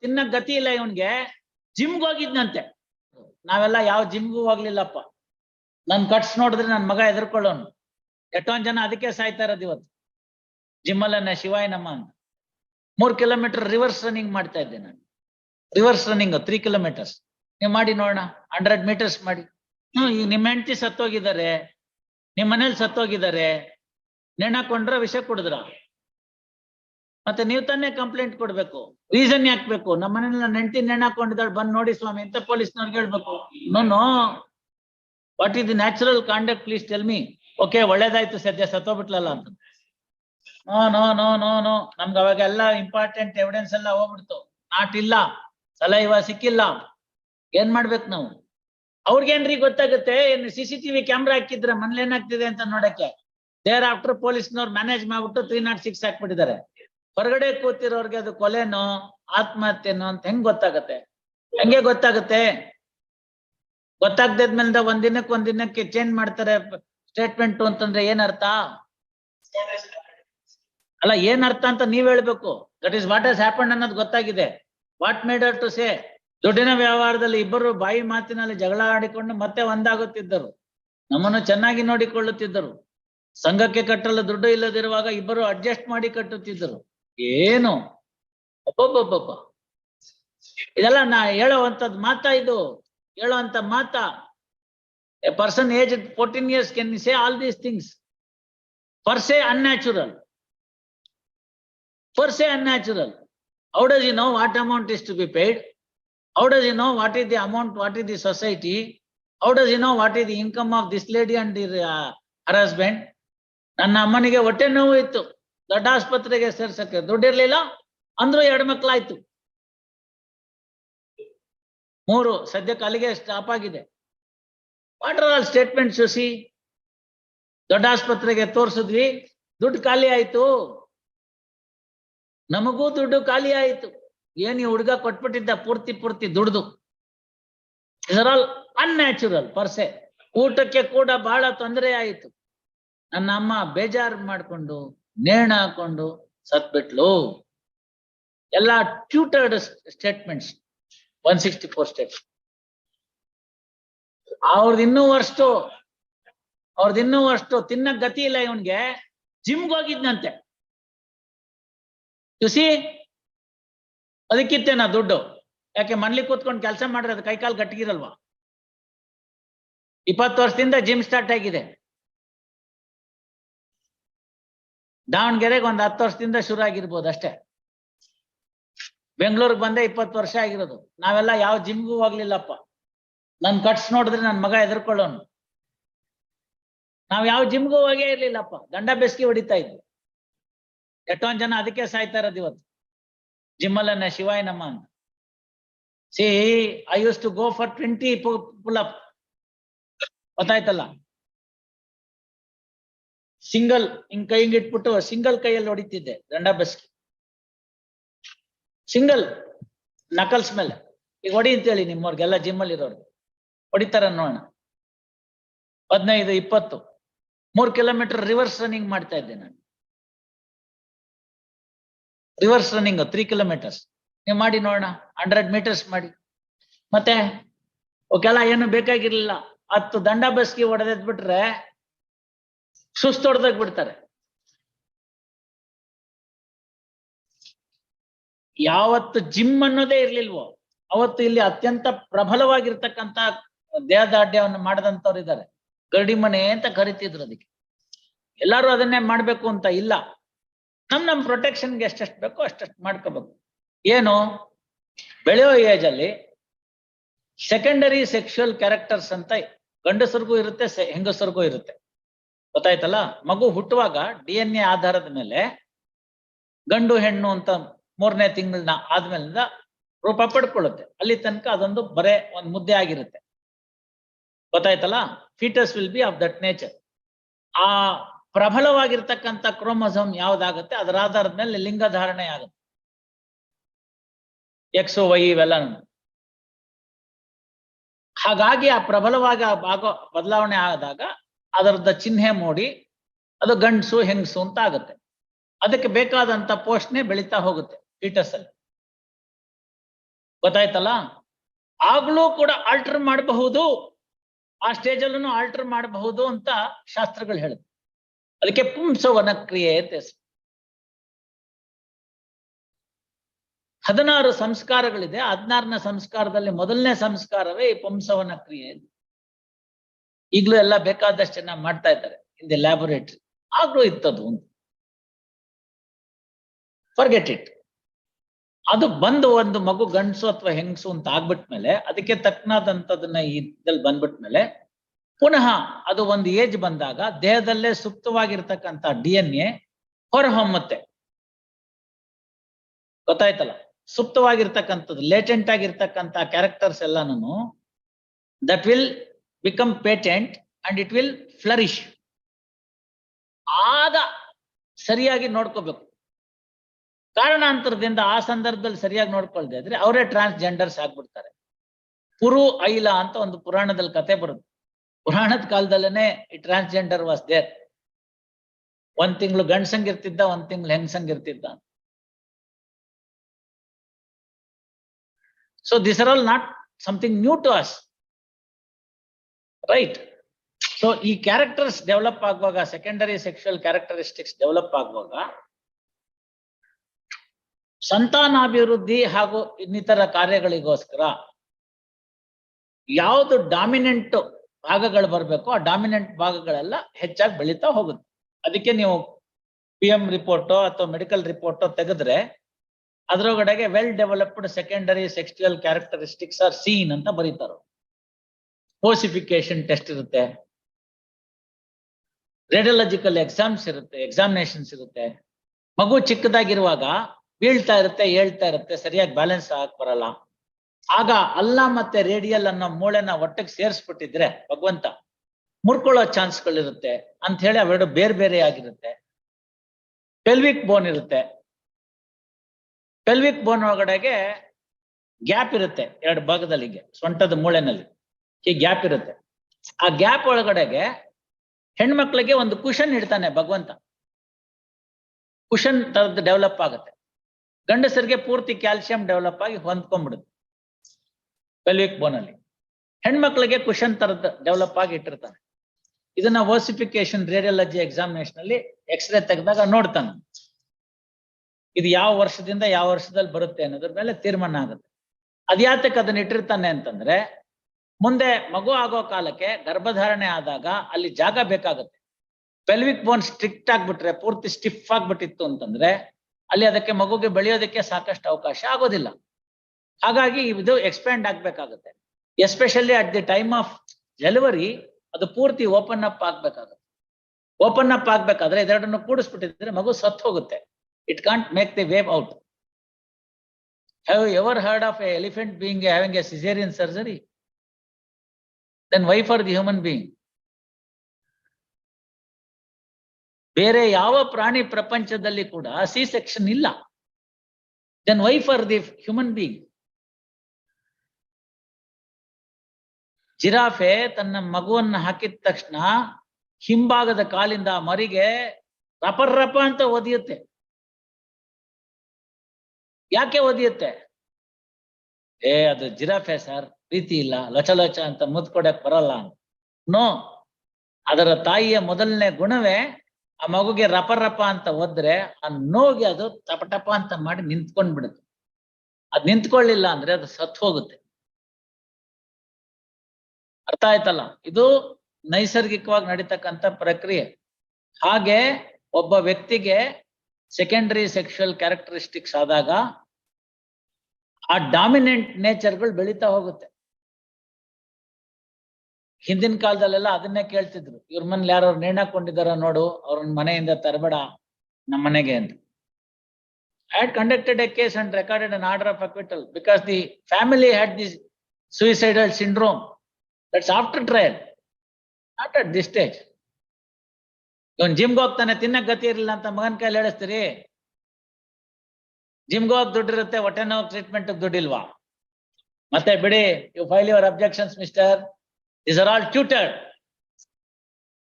ತಿನ್ನಕ್ ಗತಿ ಇಲ್ಲ ಇವನ್ಗೆ. ಜಿಮ್ಗೆ ಹೋಗಿದ್ನಂತೆ. ನಾವೆಲ್ಲ ಯಾವ ಜಿಮ್ಗೂ ಹೋಗ್ಲಿಲ್ಲಪ್ಪ. ನನ್ ಕಟ್ಸ್ ನೋಡಿದ್ರೆ ನನ್ ಮಗ ಎದುರ್ಕೊಳ್ಳೋನು ಎಷ್ಟೊಂದ್ ಜನ ಅದಕ್ಕೆ ಸಾಯ್ತಾ ಇರೋದು ಇವತ್ತು. ಜಿಮ್ಮಲ್ಲನ್ನ ಶಿವಾಯ ನಮ್ಮ ಅಂತ. ಮೂರ್ ಕಿಲೋಮೀಟರ್ ರಿವರ್ಸ್ ರನ್ನಿಂಗ್ ಮಾಡ್ತಾ ಇದ್ದೆ ನಾನು. ರಿವರ್ಸ್ ರನ್ನಿಂಗ್ ತ್ರೀ ಕಿಲೋಮೀಟರ್ಸ್ ನೀವ್ ಮಾಡಿ ನೋಡೋಣ. ಹಂಡ್ರೆಡ್ ಮೀಟರ್ಸ್ ಮಾಡಿ. ಹ್ಮ್ ಈಗ ನಿಮ್ ಹೆಂಡತಿ ಸತ್ತೋಗಿದ್ದಾರೆ. ನಿಮ್ ಮನೇಲಿ ಸತ್ತೋಗಿದ್ದಾರೆ. ನೆಣಕೊಂಡ್ರ ವಿಷ ಕುಡಿದ್ರ? ಮತ್ತೆ ನೀವು ತಾನೇ ಕಂಪ್ಲೇಂಟ್ ಕೊಡ್ಬೇಕು. ರೀಸನ್ ಯಾಕ್ಬೇಕು? ನಮ್ಮ ಮನೇಲಿ ನನ್ನ ಹೆಂಡತಿ ನೇಣಾಕೊಂಡಿದ್ದಾಳೆ ಬಂದ್ ನೋಡಿ ಸ್ವಾಮಿ ಅಂತ ಪೊಲೀಸ್ನವ್ರಿಗೆ ಹೇಳ್ಬೇಕು. No no what is the natural conduct please tell me okay ಒಳ್ಳೇದಾಯ್ತು ಸದ್ಯ, ಸತ್ತೋಗ್ಬಿಟ್ಲಲ್ಲ ಅಂತ. No no no no no ನಮ್ಗೆ ಅವಾಗ ಎಲ್ಲ ಇಂಪಾರ್ಟೆಂಟ್ ಎವಿಡೆನ್ಸ್ ಎಲ್ಲ ಹೋಗ್ಬಿಡ್ತು. ನಾಟ್ ಇಲ್ಲ. ಸಲ ಇವ ಸಿಕ್ಕಿಲ್ಲ. ಏನ್ ಮಾಡ್ಬೇಕು ನಾವು? ಅವ್ರಿಗೇನ್ರಿ ಗೊತ್ತಾಗುತ್ತೆ? ಏನ್ ಸಿ ಸಿ ಟಿವಿ ಕ್ಯಾಮ್ರಾ ಹಾಕಿದ್ರೆ ಮನೇಲಿ ಏನಾಗ್ತಿದೆ ಅಂತ ನೋಡಕ್ಕೆ? ದೇರ್ ಆಫ್ಟರ್ ಪೊಲೀಸ್ನವ್ರು ಮ್ಯಾನೇಜ್ ಮಾಡ್ಬಿಟ್ಟು ತ್ರೀ ನಾಟ್ ಸಿಕ್ಸ್ ಹಾಕ್ಬಿಟ್ಟಿದ್ದಾರೆ. ಹೊರಗಡೆ ಕೂತಿರೋರ್ಗೆ ಅದು ಕೊಲೆನೋ, ಆತ್ಮಹತ್ಯೆನೋ ಅಂತ ಹೆಂಗ್ ಗೊತ್ತಾಗತ್ತೆ? ಹೆಂಗೆ ಗೊತ್ತಾಗತ್ತೆ? ಗೊತ್ತಾಗ್ದಿದ್ಮೇಲಿಂದ ಒಂದಿನಕ್ಕೆ ಒಂದಿನಕ್ಕೆ ಒಂದ್ ದಿನಕ್ಕೆ ಚೇಂಜ್ ಮಾಡ್ತಾರೆ ಸ್ಟೇಟ್ಮೆಂಟ್ ಅಂತಂದ್ರೆ ಏನ್ ಅರ್ಥ? ಅಲ್ಲ, ಏನ್ ಅರ್ಥ ಅಂತ ನೀವ್ ಹೇಳ್ಬೇಕು. That is what has happen ಅನ್ನೋದು ಗೊತ್ತಾಗಿದೆ. ವಾಟ್ ಮೇಡರ್ ಟು ಸೇ ದುಡ್ಡಿನ ವ್ಯವಹಾರದಲ್ಲಿ ಇಬ್ಬರು ಬಾಯಿ ಮಾತಿನಲ್ಲಿ ಜಗಳ ಆಡಿಕೊಂಡು ಮತ್ತೆ ಒಂದಾಗುತ್ತಿದ್ದರು. ನಮ್ಮನ್ನು ಚೆನ್ನಾಗಿ ನೋಡಿಕೊಳ್ಳುತ್ತಿದ್ದರು. ಸಂಘಕ್ಕೆ ಕಟ್ಟಲು ದುಡ್ಡು ಇಲ್ಲದಿರುವಾಗ ಇಬ್ಬರು ಅಡ್ಜಸ್ಟ್ ಮಾಡಿ ಕಟ್ಟುತ್ತಿದ್ದರು. ಏನು? ಒಬ್ಬೊಬ್ಬೊಬ್ಬ ಇದೆಲ್ಲ ನಾ ಹೇಳುವಂತದ್ ಮಾತ ಇದು. ಹೇಳುವಂತ ಮಾತಾ. A person age fourteen years can say all these things per se unnatural per se unnatural how does you know what amount is to be paid how does you know what is the amount what is the society how does you know what is the income of this lady and their her husband ನನ್ನ ಅಮ್ಮನಿಗೆ ಹೊಟ್ಟೆ ನೋವು ಇತ್ತು. ದೊಡ್ಡ ಆಸ್ಪತ್ರೆಗೆ ಸೇರ್ಸಕ್ಕೆ ದುಡ್ಡಿರ್ಲಿಲ್ಲ ಅಂದ್ರೂ ಎರಡು ಮಕ್ಕಳಾಯ್ತು ಮೂರು ಸದ್ಯಕ್ಕೆ ಅಲ್ಲಿಗೆ ಸ್ಟಾಪ್ ಆಗಿದೆ. ವಾಟ್ ಆಲ್ ಸ್ಟೇಟ್ಮೆಂಟ್ ಸುಸಿ ದೊಡ್ಡ ಆಸ್ಪತ್ರೆಗೆ ತೋರಿಸಿದ್ವಿ. ದುಡ್ಡು ಖಾಲಿ ಆಯ್ತು. ನಮಗೂ ದುಡ್ಡು ಖಾಲಿ ಆಯ್ತು. ಏನ್ ಈ ಹುಡುಗ ಕೊಟ್ಬಿಟ್ಟಿದ್ದ ಪೂರ್ತಿ ಪೂರ್ತಿ ದುಡ್ದು. ಇದರ್ ಆಲ್ ಅನ್ಯಾಚುರಲ್ ಪರ್ಸೆ ಊಟಕ್ಕೆ ಕೂಡ ಬಹಳ ತೊಂದರೆ ಆಯಿತು. ನನ್ನ ಅಮ್ಮ ಬೇಜಾರ್ ಮಾಡ್ಕೊಂಡು ನೇಣ ಹಾಕೊಂಡು ಸತ್ಬಿಟ್ಲು. ಎಲ್ಲ tutored statements one sixty four state ಅವ್ರದ್ದು ಇನ್ನೂ ವರ್ಷು ಅವ್ರದ್ದು ಇನ್ನೂ ಅಷ್ಟು ತಿನ್ನಕ್ ಗತಿ ಇಲ್ಲ ಇವನ್ಗೆ. ಜಿಮ್ಗೆ ಹೋಗಿದ್ನಂತೆ. ಸಿ ಅದಕ್ಕಿತ್ತೇನ ದುಡ್ಡು? ಯಾಕೆ ಮನ್ಲಿ ಕೂತ್ಕೊಂಡು ಕೆಲಸ ಮಾಡ್ರೆ ಅದು ಕೈಕಾಲು ಗಟ್ಟಿಗಿರಲ್ವಾ? ಇಪ್ಪತ್ತು ವರ್ಷದಿಂದ ಜಿಮ್ ಸ್ಟಾರ್ಟ್ ಆಗಿದೆ. ದಾವಣಗೆರೆಗೆ ಒಂದ್ ಹತ್ತು ವರ್ಷದಿಂದ ಶುರು ಆಗಿರ್ಬೋದು ಅಷ್ಟೇ. ಬೆಂಗಳೂರಿಗೆ ಬಂದೆ ಇಪ್ಪತ್ತು ವರ್ಷ ಆಗಿರೋದು. ನಾವೆಲ್ಲ ಯಾವ ಜಿಮ್ಗೂ ಹೋಗ್ಲಿಲ್ಲಪ್ಪ. ನನ್ ಕಟ್ಸ್ ನೋಡಿದ್ರೆ ನನ್ ಮಗ ಎದುರ್ಕೊಳ್ಳೋನು ನಾವ್ ಯಾವ ಜಿಮ್ಗೂ ಹೋಗೇ ಇರ್ಲಿಲ್ಲಪ್ಪ. ಗಂಡ ಬೆಸ್ಕಿ ಹೊಡಿತಾ ಇದ್ವಿ ಎಷ್ಟೊಂದ್ ಜನ ಅದಕ್ಕೆ ಸಾಯ್ತಾ ಇರೋದು ಇವತ್ತು. ಜಿಮ್ಮಲ್ಲನ್ನ ಶಿವಾಯ ನಮ್ಮ ಅಂತ. See I use to go for twenty pull up ಗೊತ್ತಾಯ್ತಲ್ಲ? ಸಿಂಗಲ್ ಹಿಂಗ್ ಕೈ ಇಟ್ಬಿಟ್ಟು ಸಿಂಗಲ್ ಕೈಯಲ್ಲಿ ಹೊಡಿತಿದ್ದೆ, ದಂಡ ಬಸ್ಗೆ ಸಿಂಗಲ್ ನಕಲ್ಸ್ ಮೇಲೆ ಈಗ ಹೊಡಿ ಅಂತೇಳಿ ನಿಮ್ಮವ್ರಿಗೆಲ್ಲ ಜಿಮ್ಮಲ್ಲಿ ಇರೋರ್ಗೆ. ಹೊಡಿತಾರ ನೋಡೋಣ. ಹದಿನೈದು, ಇಪ್ಪತ್ತು, ಮೂರ್ ಕಿಲೋಮೀಟರ್ ರಿವರ್ಸ್ ರನ್ನಿಂಗ್ ಮಾಡ್ತಾ ಇದ್ದೆ ನಾನು. ರಿವರ್ಸ್ ರನ್ನಿಂಗ್ ತ್ರೀ ಕಿಲೋಮೀಟರ್ಸ್ ನೀವು ಮಾಡಿ ನೋಡೋಣ ಹಂಡ್ರೆಡ್ ಮೀಟರ್ಸ್ ಮಾಡಿ. ಮತ್ತೆ ಅವಕ್ಕೆಲ್ಲ ಏನು ಬೇಕಾಗಿರ್ಲಿಲ್ಲ. ಹತ್ತು ದಂಡ ಬಸ್ಗೆ ಹೊಡೆದ್ ಬಿಟ್ರೆ ಸುಸ್ತು ಹೊಡೆದಾಗ ಬಿಡ್ತಾರೆ. ಯಾವತ್ತು ಜಿಮ್ ಅನ್ನೋದೇ ಇರ್ಲಿಲ್ವೋ, ಅವತ್ತು ಇಲ್ಲಿ ಅತ್ಯಂತ ಪ್ರಬಲವಾಗಿರ್ತಕ್ಕಂತ ದೇಹದಾಢ್ಯವನ್ನು ಮಾಡದಂತವ್ರು ಇದ್ದಾರೆ. ಗರಡಿ ಅಂತ ಕರಿತಿದ್ರು ಅದಕ್ಕೆ. ಎಲ್ಲಾರು ಅದನ್ನೇ ಮಾಡ್ಬೇಕು ಅಂತ ಇಲ್ಲ. ನಮ್ ನಮ್ ಪ್ರೊಟೆಕ್ಷನ್ಗೆ ಎಷ್ಟೆಷ್ಟು ಬೇಕೋ ಅಷ್ಟೆಷ್ಟು ಮಾಡ್ಕೋಬೇಕು. ಏನು? ಬೆಳೆಯೋ ಏಜ್ ಅಲ್ಲಿ ಸೆಕೆಂಡರಿ ಸೆಕ್ಷುವಲ್ ಕ್ಯಾರೆಕ್ಟರ್ಸ್ ಅಂತ ಗಂಡಸರಿಗೂ ಇರುತ್ತೆ ಹೆಂಗಸರಿಗೂ ಇರುತ್ತೆ. ಗೊತ್ತಾಯ್ತಲ್ಲ? ಮಗು ಹುಟ್ಟುವಾಗ ಡಿ ಎನ್ ಎ ಆಧಾರದ ಮೇಲೆ ಗಂಡು ಹೆಣ್ಣು ಅಂತ ಮೂರನೇ ತಿಂಗಳನ್ನ ಆದ್ಮೇಲಿಂದ ರೂಪ ಪಡ್ಕೊಳ್ಳುತ್ತೆ. ಅಲ್ಲಿ ತನಕ ಅದೊಂದು ಬರೇ ಒಂದು ಮುದ್ದೆ ಆಗಿರುತ್ತೆ. ಗೊತ್ತಾಯ್ತಲ್ಲ? Foetus will be of that nature. ಆ ಪ್ರಬಲವಾಗಿರ್ತಕ್ಕಂಥ ಕ್ರೋಮೋಸೋಮ್ ಯಾವ್ದಾಗುತ್ತೆ? ಅದರ ಆಧಾರದ ಮೇಲೆ ಲಿಂಗ ಧಾರಣೆ ಆಗುತ್ತೆ. ಎಕ್ಸ್, ವೈ ಇವೆಲ್ಲ ಹಾಗಾಗಿ ಆ ಪ್ರಬಲವಾಗಿ ಆಗೋ ಬದಲಾವಣೆ ಆದಾಗ ಅದರದ ಚಿಹ್ನೆ ಮೂಡಿ ಅದು ಗಂಡಸು, ಹೆಂಗಸು ಅಂತ ಆಗುತ್ತೆ. ಅದಕ್ಕೆ ಬೇಕಾದಂತ ಪೋಷಣೆ ಬೆಳೀತಾ ಹೋಗುತ್ತೆ ಫೀಟಸ್ ಅಲ್ಲಿ ಗೊತ್ತಾಯ್ತಲ್ಲ? ಆಗ್ಲೂ ಕೂಡ ಆಲ್ಟರ್ ಮಾಡಬಹುದು. ಆ ಸ್ಟೇಜ್ ಆಲ್ಟರ್ ಮಾಡಬಹುದು ಅಂತ ಶಾಸ್ತ್ರಗಳು ಹೇಳುತ್ತೆ. ಅದಕ್ಕೆ ಪುಂಸವನ ಕ್ರಿಯೆ ಅಂತ ಹೆಸರು. ಹದಿನಾರು ಸಂಸ್ಕಾರಗಳಿದೆ. ಹದಿನಾರನೇ ಸಂಸ್ಕಾರದಲ್ಲಿ ಮೊದಲನೇ ಸಂಸ್ಕಾರವೇ ಈ ಪುಂಸವನ ಕ್ರಿಯೆ ಈಗಲೂ ಎಲ್ಲ ಬೇಕಾದಷ್ಟು ಜನ ಮಾಡ್ತಾ ಇದ್ದಾರೆ ಇನ್ ದಿ ಲ್ಯಾಬೊರೇಟರಿ ಆಗ್ಲೂ ಇತ್ತದು ಒಂದು. ಫರ್ಗೆಟ್ ಇಟ್ ಅದು ಬಂದು ಒಂದು ಮಗು ಗಂಡಸು ಅಥವಾ ಹೆಂಗಸು ಅಂತ ಆಗ್ಬಿಟ್ಮೇಲೆ, ಅದಕ್ಕೆ ತಕ್ಕನಾದಂಥದನ್ನ ಇದ್ರಲ್ಲಿ ಬಂದ್ಬಿಟ್ಮೇಲೆ, ಪುನಃ ಅದು ಒಂದು ಏಜ್ ಬಂದಾಗ ದೇಹದಲ್ಲೇ ಸುಪ್ತವಾಗಿರ್ತಕ್ಕಂಥ ಡಿ ಎನ್ ಎ ಹೊರಹೊಮ್ಮತ್ತೆ. ಗೊತ್ತಾಯ್ತಲ್ಲ? ಸುಪ್ತವಾಗಿರ್ತಕ್ಕಂಥದ್ದು ಲೇಟೆಂಟ್ ಆಗಿರ್ತಕ್ಕಂಥ ಕ್ಯಾರೆಕ್ಟರ್ಸ್ ಎಲ್ಲಾನು that will become patent and it will flourish ಆಗ ಸರಿಯಾಗಿ ನೋಡ್ಕೋಬೇಕು. ಕಾರಣಾಂತರದಿಂದ ಆ ಸಂದರ್ಭದಲ್ಲಿ ಸರಿಯಾಗಿ ನೋಡ್ಕೊಳ್ದೆ ಇದ್ರೆ ಅವರೇ ಟ್ರಾನ್ಸ್ಜೆಂಡರ್ಸ್ ಆಗ್ಬಿಡ್ತಾರೆ. ಪುರು ಐಲ ಅಂತ ಒಂದು ಪುರಾಣದಲ್ಲಿ ಕತೆ ಬರುತ್ತೆ. ಪುರಾಣದ ಕಾಲದಲ್ಲೇನೆ ಈ ಟ್ರಾನ್ಸ್ಜೆಂಡರ್ ವಾಸ್ ದೇರ್ ಒಂದ್ ತಿಂಗಳು ಗಂಡ್ಸಂಗಿರ್ತಿದ್ದ ಒಂದ್ ತಿಂಗಳು ಹೆಂಗಸಂಗಿರ್ತಿದ್ದ so this are all not something new to us right so ಈ ಕ್ಯಾರೆಕ್ಟರ್ಸ್ ಡೆವಲಪ್ ಆಗುವಾಗ ಸೆಕೆಂಡರಿ ಸೆಕ್ಷುವಲ್ ಕ್ಯಾರೆಕ್ಟರಿಸ್ಟಿಕ್ಸ್ ಡೆವಲಪ್ ಆಗುವಾಗ, ಸಂತಾನಾಭಿವೃದ್ಧಿ ಹಾಗೂ ಇನ್ನಿತರ ಕಾರ್ಯಗಳಿಗೋಸ್ಕರ ಯಾವುದು ಡಾಮಿನೆಂಟ್ ಭಾಗಗಳು ಬರಬೇಕು, ಆ ಡಾಮಿನೆಂಟ್ ಭಾಗಗಳೆಲ್ಲ ಹೆಚ್ಚಾಗಿ ಬೆಳೀತಾ ಹೋಗುತ್ತೆ. ಅದಕ್ಕೆ ನೀವು ಪಿ ಎಂ ರಿಪೋರ್ಟೋ ಅಥವಾ ಮೆಡಿಕಲ್ ರಿಪೋರ್ಟೋ ತೆಗೆದ್ರೆ, ಅದರೊಳಗಡೆಗೆ well developed secondary sexual characteristics are seen ಅಂತ ಬರೀತಾರ ಓಸಿಫಿಕೇಶನ್ ಟೆಸ್ಟ್ ಇರುತ್ತೆ. ರೇಡಿಯಾಲಜಿಕಲ್ ಎಕ್ಸಾಮ್ಸ್ ಇರುತ್ತೆ ಎಕ್ಸಾಮಿನೇಷನ್ಸ್ ಇರುತ್ತೆ. ಮಗು ಚಿಕ್ಕದಾಗಿರುವಾಗ ಬೀಳ್ತಾ ಇರುತ್ತೆ ಹೇಳ್ತಾ ಇರುತ್ತೆ, ಸರಿಯಾಗಿ ಬ್ಯಾಲೆನ್ಸ್ ಆಗಕ್ ಬರಲ್ಲ. ಆಗ ಅಲ್ಲ ಮತ್ತೆ ರೇಡಿಯಲ್ ಅನ್ನೋ ಮೂಳೆನ ಒಟ್ಟಿಗೆ ಸೇರಿಸ್ಬಿಟ್ಟಿದ್ರೆ ಭಗವಂತ ಮುರ್ಕೊಳ್ಳೋ ಚಾನ್ಸ್ಗಳಿರುತ್ತೆ. ಅಂತ ಹೇಳಿ ಅವೆರಡು ಬೇರೆ ಬೇರೆ ಆಗಿರುತ್ತೆ. ಪೆಲ್ವಿಕ್ ಬೋನ್ ಇರುತ್ತೆ. ಪೆಲ್ವಿಕ್ ಬೋನ್ ಒಳಗಡೆಗೆ ಗ್ಯಾಪ್ ಇರುತ್ತೆ ಎರಡು ಭಾಗದಲ್ಲಿಗೆ ಸೊಂಟದ ಮೂಳೆನಲ್ಲಿ. ಗ್ಯಾಪ್ ಇರುತ್ತೆ. ಆ ಗ್ಯಾಪ್ ಒಳಗಡೆಗೆ ಹೆಣ್ಮಕ್ಳಿಗೆ ಒಂದು ಕುಶನ್ ಇಡ್ತಾನೆ ಭಗವಂತ. ಕುಶನ್ ತರದ್ದು ಡೆವಲಪ್ ಆಗುತ್ತೆ. ಗಂಡಸರಿಗೆ ಪೂರ್ತಿ ಕ್ಯಾಲ್ಸಿಯಂ ಡೆವಲಪ್ ಆಗಿ ಹೊಂದ್ಕೊಂಡ್ಬಿಡುತ್ತೆ. ಪೆಲ್ವಿಕ್ ಬೋನ್ ಅಲ್ಲಿ. ಹೆಣ್ಮಕ್ಳಿಗೆ ಕುಶನ್ ತರದ್ ಡೆವಲಪ್ ಆಗಿ ಇಟ್ಟಿರ್ತಾನೆ. ಇದನ್ನ ಓಸಿಫಿಕೇಶನ್ ರೇಡಿಯಾಲಜಿ ಎಕ್ಸಾಮಿನೇಷನ್ ಅಲ್ಲಿ ಎಕ್ಸ್ರೇ ತೆಗೆದಾಗ ನೋಡ್ತಾನೆ. ಇದು ಯಾವ ವರ್ಷದಿಂದ ಯಾವ ವರ್ಷದಲ್ಲಿ ಬರುತ್ತೆ ಅನ್ನೋದ್ರ ಮೇಲೆ ತೀರ್ಮಾನ ಆಗುತ್ತೆ. ಅದ್ಯಾತಕ್ಕೆ ಅದನ್ನ ಇಟ್ಟಿರ್ತಾನೆ ಅಂತಂದ್ರೆ ಮುಂದೆ ಮಗು ಆಗೋ ಕಾಲಕ್ಕೆ ಗರ್ಭಧಾರಣೆ ಆದಾಗ ಅಲ್ಲಿ ಜಾಗ ಬೇಕಾಗುತ್ತೆ. ಪೆಲ್ವಿಕ್ ಬೋನ್ ಸ್ಟ್ರಿಕ್ಟ್ ಆಗ್ಬಿಟ್ರೆ, ಪೂರ್ತಿ ಸ್ಟಿಫ್ ಆಗ್ಬಿಟ್ಟಿತ್ತು ಅಂತಂದ್ರೆ ಅಲ್ಲಿ ಅದಕ್ಕೆ ಮಗುಗೆ ಬೆಳೆಯೋದಕ್ಕೆ ಸಾಕಷ್ಟು ಅವಕಾಶ ಆಗೋದಿಲ್ಲ. ಹಾಗಾಗಿ ಇದು expand ಆಗ್ಬೇಕಾಗುತ್ತೆ. Especially at the time of delivery ಅದು ಪೂರ್ತಿ ಓಪನ್ ಅಪ್ ಆಗ್ಬೇಕಾಗುತ್ತೆ. ಓಪನ್ ಅಪ್ ಆಗ್ಬೇಕಾದ್ರೆ ಇದೆರಡನ್ನು ಕೂಡಿಸ್ಬಿಟ್ಟಿದ್ರೆ ಮಗು ಸತ್ತು ಹೋಗುತ್ತೆ. It can't make the wave out have ever heard of a elephant being having a caesarean surgery then why for the human being ಬೇರೆ ಯಾವ ಪ್ರಾಣಿ ಪ್ರಪಂಚದಲ್ಲಿ ಕೂಡ ಸಿ ಸೆಕ್ಷನ್ ಇಲ್ಲ. Then why for the human being giraffe ತನ್ನ ಮಗುವನ್ನ ಹಾಕಿದ ತಕ್ಷಣ ಹಿಂಭಾಗದ ಕಾಲಿಂದ ಮರಿಗೆ ರಪರ್ ರಪ ಅಂತ ಒದಿಯುತ್ತೆ. ಯಾಕೆ ಒದಿಯುತ್ತೆ? ಏ, ಅದು ಜಿರಾಫೆ ಸರ್ ಪ್ರೀತಿ ಇಲ್ಲ ಲಚ ಲಚ ಅಂತ ಮುದ್ಕೊಡಕ್ ಬರಲ್ಲ ಅಂತ. ನೋ, ಅದರ ತಾಯಿಯ ಮೊದಲನೇ ಗುಣವೇ ಆ ಮಗುಗೆ ರಪ ರಪ ಅಂತ ಒದ್ರೆ ಆ ನೋವಿಗೆ ಅದು ಟಪ ಅಂತ ಮಾಡಿ ನಿಂತ್ಕೊಂಡ್ ಬಿಡುತ್ತೆ ಅದ್ ನಿಂತ್ಕೊಳ್ಳಿಲ್ಲ ಅಂದ್ರೆ ಅದು ಸತ್ ಹೋಗುತ್ತೆ. ಅರ್ಥ ಆಯ್ತಲ್ಲ? ಇದು ನೈಸರ್ಗಿಕವಾಗಿ ನಡೀತಕ್ಕಂಥ ಪ್ರಕ್ರಿಯೆ. ಹಾಗೆ ಒಬ್ಬ ವ್ಯಕ್ತಿಗೆ ಸೆಕೆಂಡರಿ ಸೆಕ್ಷುವಲ್ ಕ್ಯಾರೆಕ್ಟರಿಸ್ಟಿಕ್ಸ್ ಆದಾಗ ಆ ಡಾಮಿನೆಂಟ್ ನೇಚರ್ಗಳು ಬೆಳೀತಾ ಹೋಗುತ್ತೆ. ಹಿಂದಿನ ಕಾಲದಲ್ಲೆಲ್ಲ ಅದನ್ನೇ ಕೇಳ್ತಿದ್ರು. ಇವ್ರ ಮನೇಲಿ ಯಾರು ನಿರ್ಣಯ ಹಾಕೊಂಡಿದಾರ ನೋಡು ಅವ್ರನ್ನ ಮನೆಯಿಂದ ತರಬೇಡ ನಮ್ಮ ಮನೆಗೆ ಅಂತ. I conducted a case and recorded an order of acquittal because the family had this suicidal syndrome. That's after trial, not at this stage. ಇವನ್ ಜಿಮ್ಗೆ ಹೋಗ್ತಾನೆ ತಿನ್ನಕ್ ಗತಿ ಇರಲಿಲ್ಲ ಅಂತ ಮಗನ್ ಕೈಲಿ ಹೇಳಿಸ್ತೀರಿ? ಜಿಮ್ಗೆ ಹೋಗ್ ದುಡ್ಡಿರುತ್ತೆ ಹೊಟ್ಟೆ ನೋವು ಟ್ರೀಟ್ಮೆಂಟ್ ದುಡ್ಡಿಲ್ವಾ ಮತ್ತೆ ಬಿಡಿ you file your objections mister this are all tutored